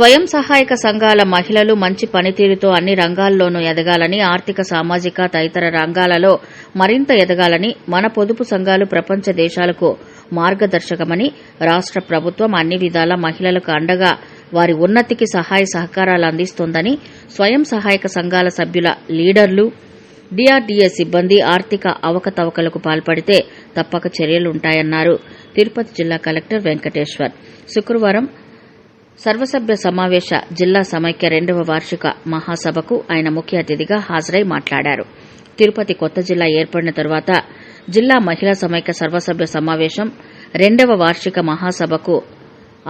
స్వయం సహాయక సంఘాల మహిళలు మంచి పనితీరుతో అన్ని రంగాల్లోనూ ఎదగాలని ఆర్థిక సామాజిక తదితర రంగాలలో మరింత ఎదగాలని మన పొదుపు సంఘాలు ప్రపంచ దేశాలకు మార్గదర్శకమని రాష్ట ప్రభుత్వం అన్ని విధాల మహిళలకు అండగా వారి ఉన్నతికి సహాయ సహకారాలు అందిస్తోందని స్వయం సహాయక సంఘాల సభ్యుల లీడర్లు డిఆర్డీఏ సిబ్బంది ఆర్థిక అవకతవకలకు పాల్పడితే తప్పక చర్యలుంటాయన్నారు. తిరుపతి జిల్లా కలెక్టర్ వెంకటేశ్వర్. శుక్రవారం సర్వసభ్య సమావేశ జిల్లా సమైక్య రెండవ వార్షిక మహాసభకు ఆయన ముఖ్య అతిథిగా హాజరై మాట్లాడారు. తిరుపతి కొత్త జిల్లా ఏర్పడిన తరువాత జిల్లా మహిళా సమైక్య సర్వసభ్య సమావేశం రెండవ వార్షిక మహాసభకు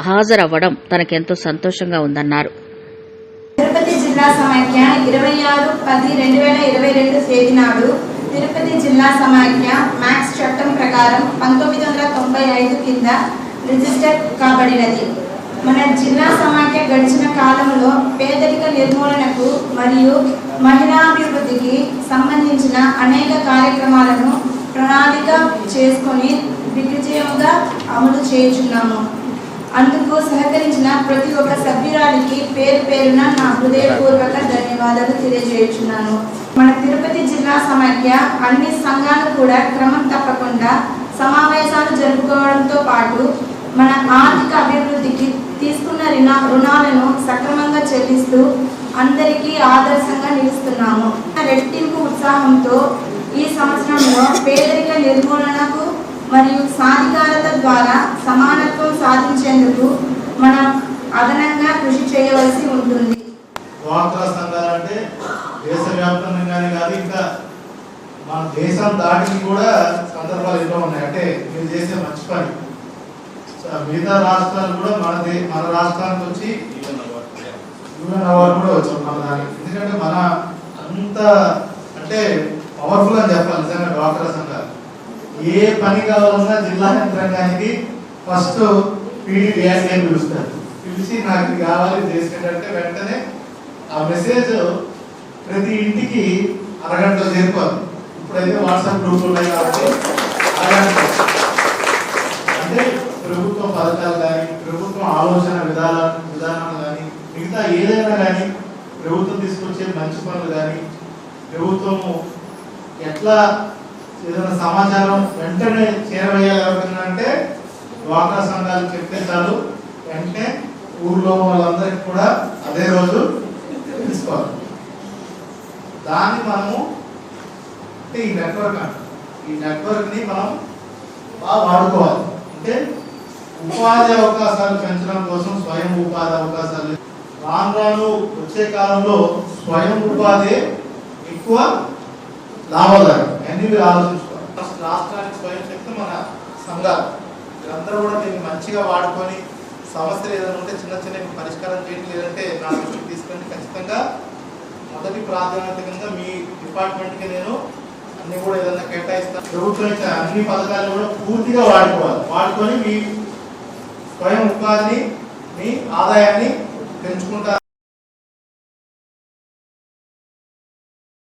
హాజరవ్వడం తనకెంతో సంతోషంగా ఉందన్నారు. తిరుపతి జిల్లా సమాఖ్య ఇరవై ఆరు పది రెండు వేల ఇరవై రెండు తేదీ నాడు తిరుపతి జిల్లా సమాఖ్య మ్యాక్స్ చట్టం ప్రకారం పంతొమ్మిది వందల తొంభై ఐదు కింద రిజిస్టర్ కాబడినది. మన జిల్లా సమాఖ్య గడిచిన కాలంలో పేదరిక నిర్మూలనకు మరియు మహిళాభివృద్ధికి సంబంధించిన అనేక కార్యక్రమాలను ప్రణాళిక చేసుకొని దిగ్విజయంగా అమలు చేయుచున్నాము. అందుకు సహకరించిన ప్రతి ఒక్క సభ్యురాలికి పేరు పేరున నా హృదయపూర్వక ధన్యవాదాలు తెలియజేయుచున్నాను. మన తిరుపతి జిల్లా సమాఖ్య అన్ని సంఘాలు కూడా క్రమం తప్పకుండా సమావేశాలు జరుపుకోవడంతో పాటు మన ఆర్థిక అభివృద్ధికి రుణాలను సక్రమంగా చెల్లిస్తూ అందరికీ ఆదర్శంగా నిలుస్తున్నాము. రెట్టింపు ఉత్సాహంతో ఈ సంవత్సరంలో పేదరిక నిర్మూలనకు మరియు సాధికారత ద్వారా సమానత్వం సాధించేందుకు మనం అదనంగా కృషి చేయవలసి ఉంటుంది. డ్వాక్రా సంఘాలు అంటే దేశవ్యాప్తంగానే కాదు ఇంకా మన దేశం దాటికి కూడా సందర్భాలు ఎన్నో ఉన్నాయి. అంటే మీరు చేసే మంచి పని. మిగతా రాష్ట్రాలు కూడా మన దే మన రాష్ట్రానికి వచ్చి యూఎన్ అవార్డు కూడా వచ్చాం మన దానికి. ఎందుకంటే మన అంత అంటే పవర్ఫుల్ అని చెప్పాలి నిజంగా డాక్టర్ సంఘాలు. ఏ పని కావాలన్నా జిల్లా యంత్రాంగానికి ఫస్ట్ పీడీ అని పిలుస్తారు. పిలిచి నాకు కావాలి చేసినట్టే వెంటనే ఆ మెసేజ్ ప్రతి ఇంటికి అరగంటలో చేరుకోవాలి. ఇప్పుడైతే వాట్సాప్ గ్రూపులు ఉన్నాయి కాబట్టి అరగంట అంటే ప్రభుత్వ పథకాలు కానీ ప్రభుత్వం ఆలోచన విధాల విధానాలు కానీ మిగతా ఏదైనా కానీ వచ్చే మంచి పనులు కానీ ప్రభుత్వము ఎట్లా ఏదైనా సమాచారం వెంటనే చేరవేయాలి అంటే డ్వాక్రా సంఘాలు చెప్తే చాలు. వెంటనే ఊర్లో వాళ్ళందరికీ కూడా అదే రోజు తెలుసుకోవాలి. దాన్ని మనము అంటే ఈ నెట్వర్క్ అంట. ఈ నెట్వర్క్ని మనం బాగా వాడుకోవాలి. అంటే ఉపాధి అవకాశాలు పెంచడం కోసం స్వయం ఉపాధి అవకాశాలు రాను రాను వచ్చే కాలంలో స్వయం ఉపాధి ఎక్కువ లాభదాయకం అన్ని మీరు ఆలోచించుకోవాలి? ఫస్ట్ రాష్ట్రానికి స్వయం శక్తి మన సంఘాలు. వీరందరూ కూడా దీన్ని మంచిగా వాడుకొని సమస్యలు ఏదైనా ఉంటే చిన్న చిన్న పరిష్కారం చేయండి లేదంటే నా దృష్టికి తీసుకొని ఖచ్చితంగా మొదటి ప్రాధాన్యత కింద మీ డిపార్ట్మెంట్కి నేను అన్ని కూడా ఏదైనా కేటాయిస్తాను. ప్రభుత్వం ఇచ్చే అన్ని పథకాలు కూడా పూర్తిగా వాడుకోవాలి. వాడుకొని మీ స్వయం ఉపాధిని మీ ఆదాయాన్ని పెంచుకుంటారు.